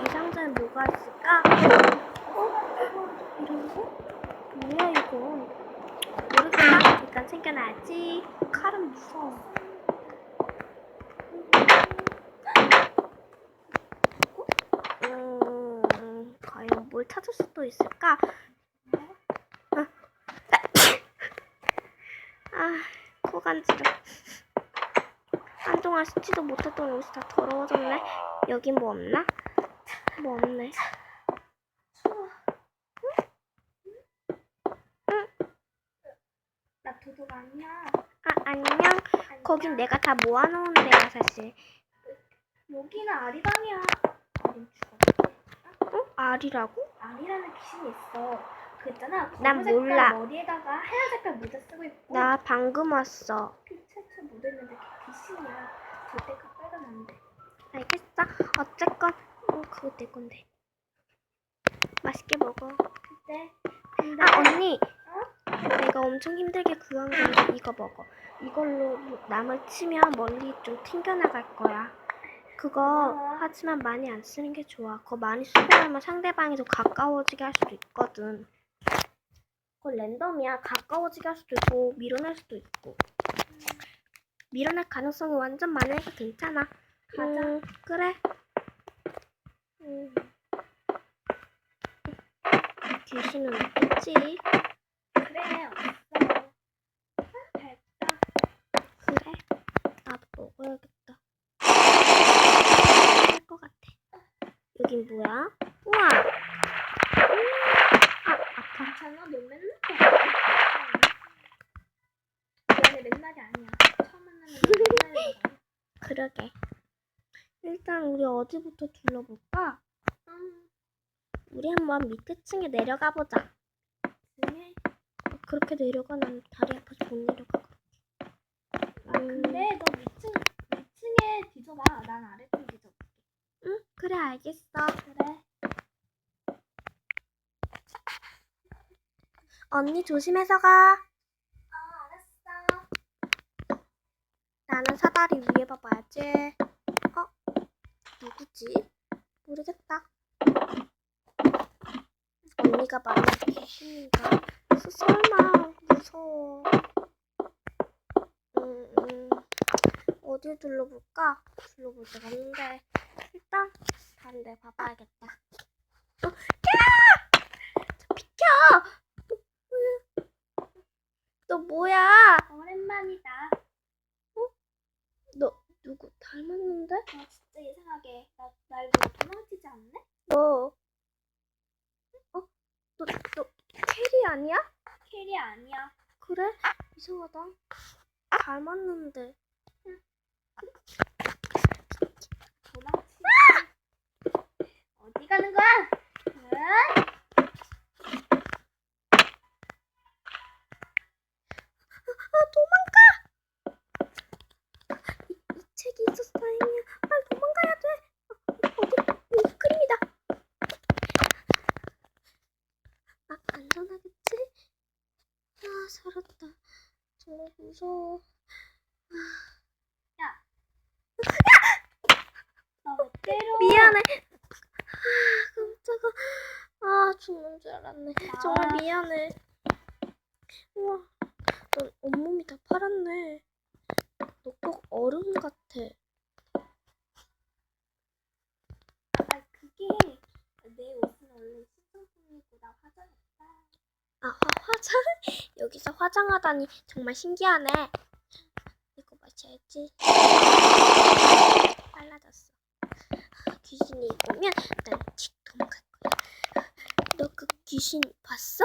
이 상자에 뭐가 있을까? 어? 이런 거? 뭐야 이건? 모르겠다. 일단 챙겨놔야지. 칼은 무서워. 음, 과연 뭘 찾을 수도 있을까? 아, 아, 코 간지러. 한동안 씻지도 못했던 옷이 다 더러워졌네. 여긴 뭐 없나? 뭐 없네. 나 도둑 아니야. 아, 안녕. 거긴 내가 다 모아놓은 데야, 사실. 여기는 아리방이야. 아린 죽었어. 어? 알이라고? 아리라는 귀신이 있어. 그 있잖아. 난 검은 색깔 몰라. 머리에다가 하얀 색깔 모자 쓰고 있고. 나 방금 왔어. 피채채 묻어있는데 그게 귀신이야. 절대 가까이가면 안 돼. 알겠어. 어쨌건, 어, 그거 내 건데. 맛있게 먹어. 근데 근데 아, 언니. 어? 내가 엄청 힘들게 구한 건데 이거 먹어. 이걸로 뭐 남을 치면 멀리 좀 튕겨나갈 거야. 그거. 하지만 많이 안 쓰는 게 좋아. 그거 많이 쓰고 나면 상대방이 더 가까워지게 할 수도 있거든. 그거 랜덤이야. 가까워지게 할 수도 있고 밀어낼 수도 있고. 밀어낼 가능성이 완전 많으니까 괜찮아. 가자. 음, 그래. 음. 귀신은 없겠지. 그래 없어. 아, 됐다. 그래? 나도 먹어야겠다. 할 것 같아. 여긴 뭐야? 우와! 음, 아, 아파. 괜찮아 너 맨날 그래. 얘네 맨날이 아니야. 처음 만나는 거 맨날이 아니야. 그러게. 일단 우리 어디부터 둘러볼까? 음, 우리 한번 밑에 층에 내려가 보자. 중에 그렇게 내려가 난 다리 아파서 못 내려가. 아 근데 너 위층 위층에 뒤져봐. 난. 응, 그래 알겠어. 그래. 언니 조심해서 가. 아 알았어. 나는 사다리 위에 봐봐야지. 어? 누구지? 모르겠다. 언니가 말한 귀신인가? 서- 설마 무서워. 음, 음. 어디 둘러볼까? 둘러볼 데가 없는데. 일단 데 봐봐야겠다. 어, 야! 저 비켜! 너, 뭐야? 오랜만이다. 너 누구 닮았는데? 너 진짜 이상하게 나, 날 보고 도망치지 않네? 너, 어? 너, 너 캐리 아니야? 캐리 아니야. 그래? 이상하다. 닮았는데. 도망치지. 어디 가는 거야? 응? 아, 도망가! 이, 이 책이 있어서 다행이야. 빨리 도망가야 돼. 어, 어디? 이 그림이다. 아, 안전하겠지? 아, 살았다. 정말 무서워. 나왜 때려? 미안해. 아, 깜짝아. 아, 죽는 줄 알았네. 정말 아. 미안해. 우와, 넌 온몸이 다 파랗네. 너 꼭 얼음 같아. 아 그게 내 옷은 원래 신상품이고 나 화장했다. 아, 화, 화장? 여기서 화장하다니 정말 신기하네. 이거 마셔야지. 빨라졌어. 귀신이 입으면 난직 도망갈 거야. 너 그 귀신 봤어?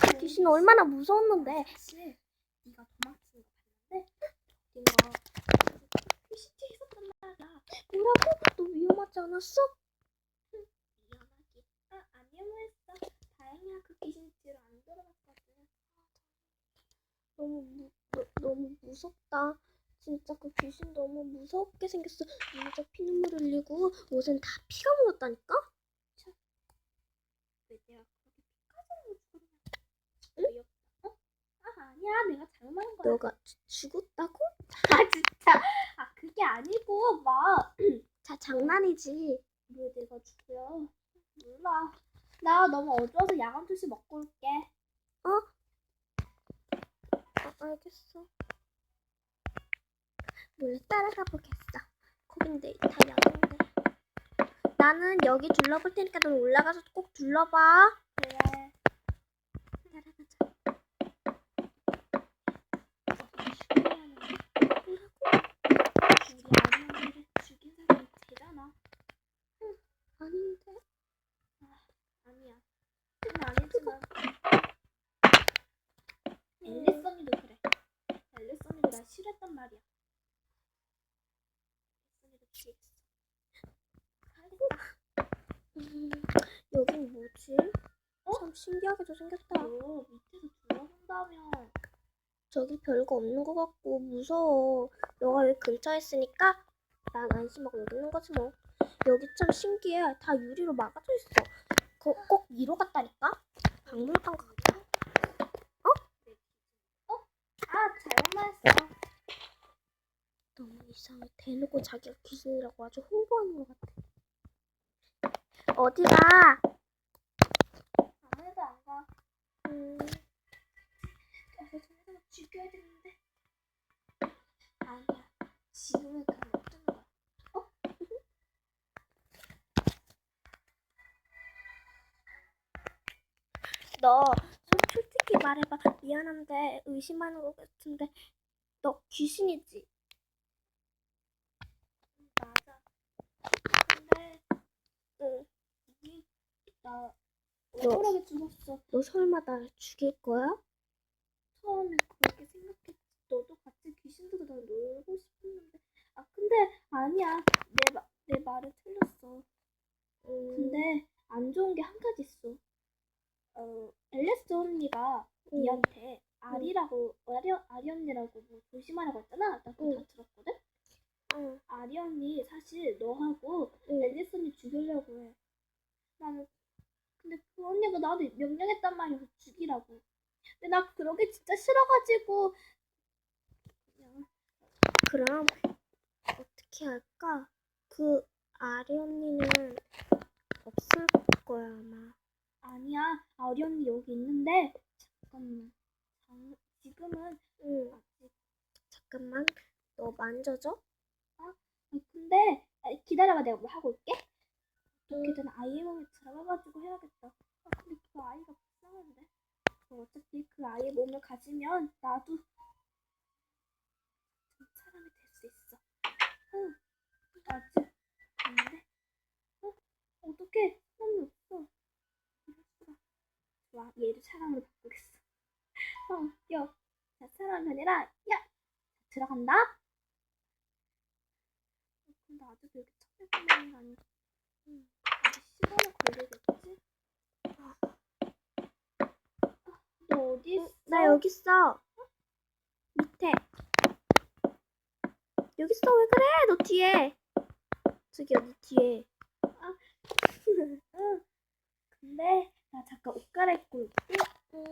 그 귀신 얼마나 무서웠는데. 네가 도망치는 거 봤는데 네가 있었단 말이야. 뭐라고? 너 위험하지 않았어? 미안하게. 아 아니었어. 다행이야 그 귀신 뒤로 안 들어갔거든. 너무 무, 너, 너 무 무섭다. 진짜 그 귀신 너무 무섭게 생겼어. 진짜 피눈물 흘리고 옷은 다 피가 묻었다니까? 왜 내가 그렇게 피까지 죽었냐? 응? 어? 아 아니야 내가 잘못한 거야. 너가 죽- 죽었다고? 아 진짜 아 그게 아니고 막 자 장난이지. 왜 내가 죽여? 몰라. 나 너무 어두워서 야간 투시 먹고 올게. 어, 알겠어. 몰래 따라가 보겠어. 거긴데 다 야근데. 나는 여기 둘러볼 테니까 넌 올라가서 꼭 둘러봐. 그래. 따라가자. 아닌데. 아니야. 그건 아니지만. 언니도 그래. 언니도 나 싫어했단 말이야. 앨리스 언니도 죽이겠어. 알겠다. 음, 여긴 뭐지? 참 신기하게도 생겼다. 너 밑에서 둘러본다며. 저기 별거 없는 것 같고 무서워. 너가 여기 근처에 있으니까 난 안심하고 여기 있는 거지 뭐. 여기 참 신기해. 다 유리로 막아져 있어. 그거 꼭 위로 갔다니까? 박물관 같아. 아, 잘못 말했어. 너무 이상해. 대놓고 자기가 귀신이라고 아주 홍보하는 것 같아. 어디가? 아무래도 안 가. 음, 가서 정상을 죽여야 되는데. 아니야. 지금은 그럼 어쩌는 거야? 어? 너 솔직히 말해봐. 미안한데 의심하는 것 같은데 너 귀신이지? 맞아. 근데 응. 니, 나 너- 억울하게 죽었어. 너 설마 나 죽일 거야? 처음에 그렇게 생각했지. 너도 같이 귀신들과 나 놀고 싶었는데. 아, 근데 아니야. 내, 마, 내 말은 틀렸어. 음, 근데 안 좋은 게 한 가지 있어. 어, 앨리스 언니가 응. 니한테 아리라고, 아리, 아리 언니라고 뭐 조심하라고 했잖아. 나 그거 다 응. 들었거든? 응. 아리 언니 사실 너하고 응. 앨리스 언니 죽이려고 해. 나는 언니가 나한테 명령했단 말이야. 죽이라고. 근데 나 그러게 진짜 싫어가지고 그럼 어떻게 할까? 그 아리 언니는 없을 거야 아마. 아니야. 아리 언니 여기 있는데 잠깐만. 장- 지금은 응. 아직 잠깐만. 너 만져줘? 아니, 근데 아, 기다려봐 내가 뭐 하고 올게. 어떻게든 아이의 몸을 잡아가지고 해야겠다. 아 근데 그 아이가 불쌍한데. 뭐 아이의 몸을 가지면 나도 좀 사람이 될 수 있어. 응. 아직 안돼. 어? 어떻게 사람이 없어? 좋아 얘를 사람으로 바꾸겠어. 어, 야, 자 사람이 아니라 야 들어간다. 어, 근데 아직도 여기 찾을 거는 아니고. 음, 아직 시간이 걸리겠지? 아, 너 어디 있어? 나 여기 있어. 밑에. 여기 있어. 왜 그래? 너 뒤에. 저기 어디 뒤에. 응. 근데 나 잠깐 옷 갈아입고. 응.